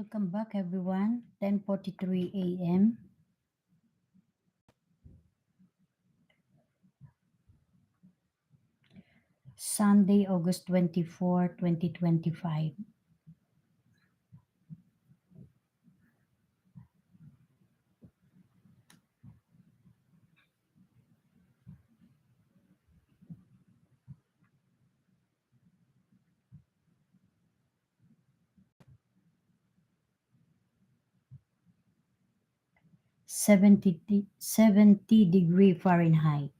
Welcome back everyone. 10:43 a.m. Sunday, August 24, 2025. Seventy de- 70 degree Fahrenheit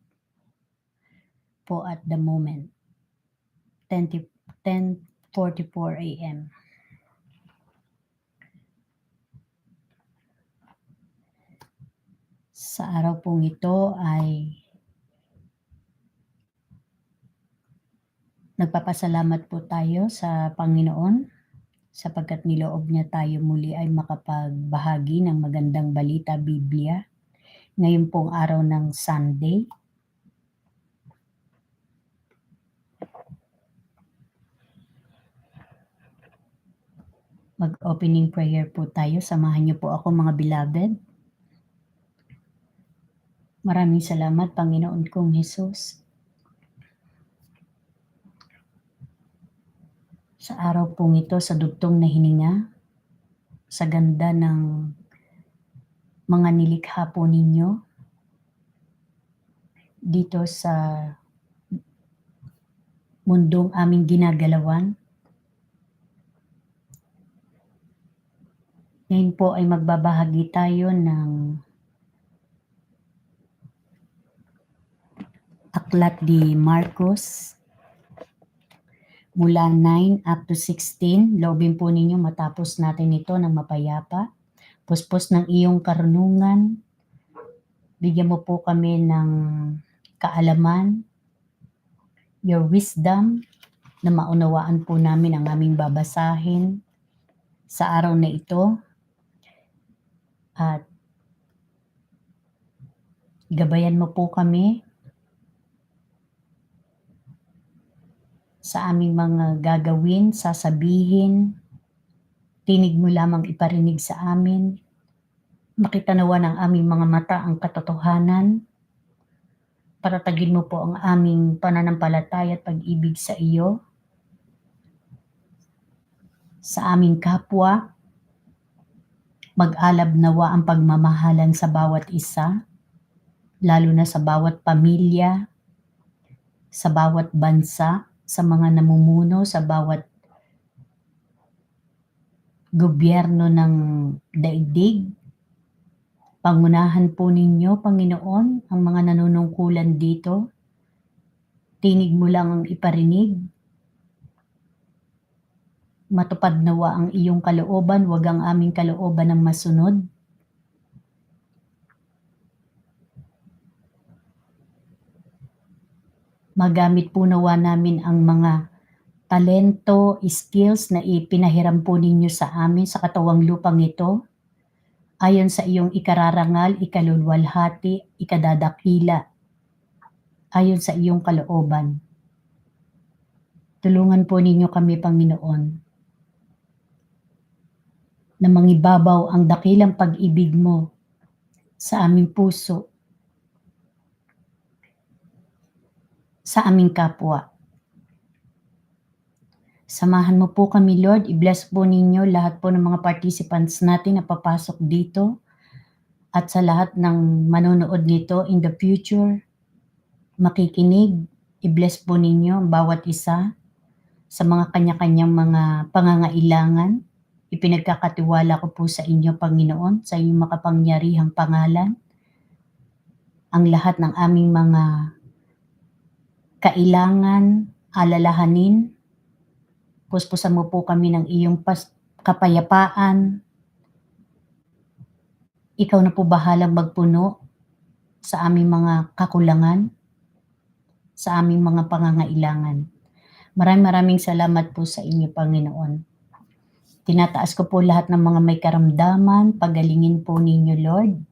po at the moment. 10 ti- 10:44 a.m. Sa araw pong ito ay nagpapasalamat po tayo sa Panginoon sapagkat niloob niya tayo muli ay makapagbahagi ng magandang balita Biblia ngayon pong araw ng Sunday. Mag-opening prayer po tayo. Samahan niyo po ako mga beloved. Maraming salamat Panginoon kong Jesus. Sa araw pong ito, sa dugtong na hininga, sa ganda ng mga nilikha po ninyo, dito sa mundong aming ginagalawan. Ngayon po ay magbabahagi tayo ng Aklat di Marcos mula 9 up to 16. Loobin po ninyo matapos natin ito ng mapayapa. Puspos ng iyong karunungan. Bigyan mo po kami ng kaalaman, your wisdom, na maunawaan po namin ang aming babasahin sa araw na ito. At gabayan mo po kami sa aming mga gagawin, sasabihin, tinig mo lamang iparinig sa amin, makitanawa ng aming mga mata ang katotohanan, patatagin mo po ang aming pananampalataya at pag-ibig sa iyo, sa aming kapwa, mag-alab nawa ang pagmamahalan sa bawat isa, lalo na sa bawat pamilya, sa bawat bansa, sa mga namumuno, sa bawat gobyerno ng daigdig. Pangunahan po ninyo, Panginoon, ang mga nanunungkulan dito. Tinig mo lang ang iparinig. Matupad nawa ang iyong kalooban, wag ang aming kalooban ang masunod. Magamit po nawa namin ang mga talento, skills na ipinahiram po ninyo sa amin sa katawang lupang ito. Ayon sa iyong ikararangal, ikalulwalhati, ikadadakila. Ayon sa iyong kalooban. Tulungan po ninyo kami, Panginoon, na mangibabaw ang dakilang pag-ibig mo sa aming puso, sa aming kapwa. Samahan mo po kami, Lord. I-bless po ninyo lahat po ng mga participants natin na papasok dito at sa lahat ng manonood nito in the future, makikinig. I-bless po ninyo ang bawat isa sa mga kanya-kanyang mga pangangailangan. Ipinagkakatiwala ko po sa inyo, Panginoon, sa inyong makapangyarihang pangalan. Ang lahat ng aming mga kailangan, alalahanin, puspusan mo po kami ng iyong pas- kapayapaan. Ikaw na po bahalang magpuno sa aming mga kakulangan, sa aming mga pangangailangan. Maraming maraming salamat po sa inyo, Panginoon. Tinataas ko po lahat ng mga may karamdaman, pagalingin po ninyo, Lord.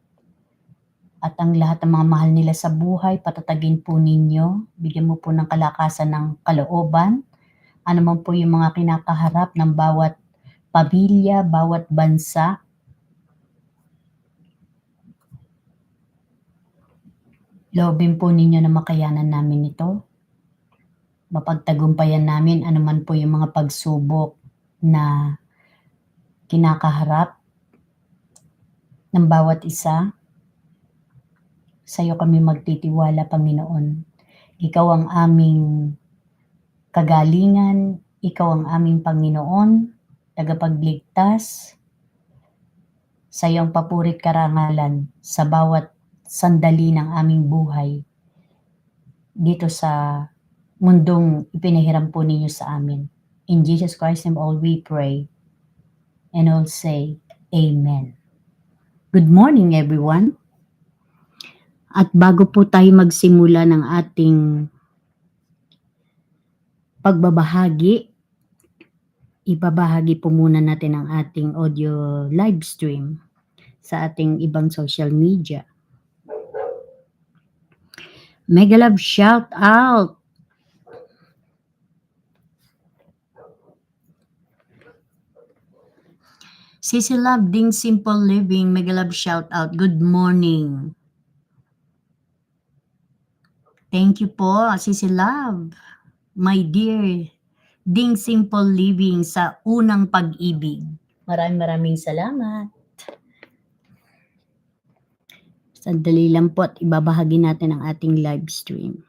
At ang lahat ng mga mahal nila sa buhay, patatagin po ninyo. Bigyan mo po ng kalakasan ng kalooban. Ano man po yung mga kinakaharap ng bawat pamilya, bawat bansa. Loobin po ninyo na makayanan namin ito. Mapagtagumpayan namin anuman po yung mga pagsubok na kinakaharap ng bawat isa. Sa iyo kami magtitiwala, Panginoon. Ikaw ang aming kagalingan, ikaw ang aming Panginoon, tagapagligtas. Sa iyong papurit karangalan sa bawat sandali ng aming buhay dito sa mundong ipinahiram po ninyo sa amin. In Jesus Christ's name all we pray and all say Amen. Good morning everyone. At bago po tayo magsimula ng ating pagbabahagi, ibabahagi po muna natin ang ating audio live stream sa ating ibang social media. Mega love shout out! Sisi Love, Ding Simple Living, Mega love shout out. Good morning. Thank you po, Sisi Love. My dear, Ding Simple Living sa unang pag-ibig. Maraming maraming salamat. Sandali lang po at ibabahagi natin ang ating live stream.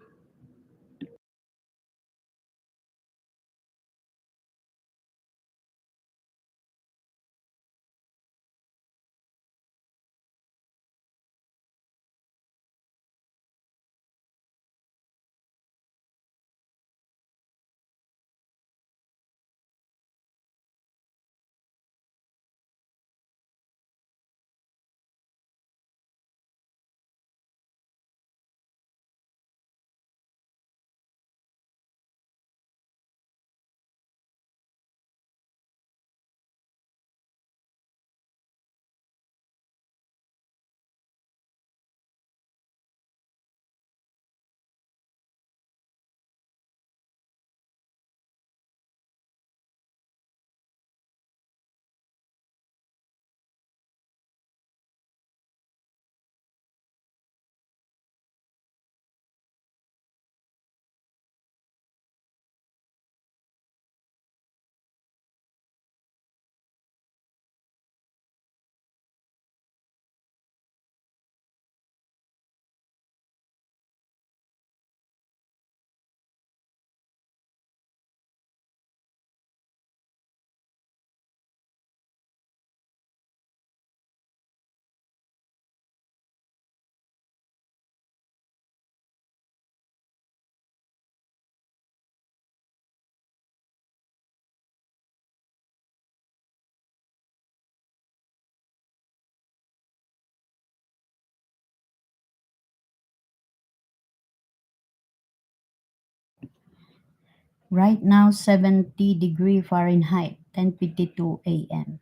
Right now, 70 degree Fahrenheit, 10.52 a.m.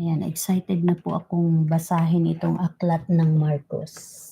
Ayan, excited na po akong basahin itong aklat ng Marcos.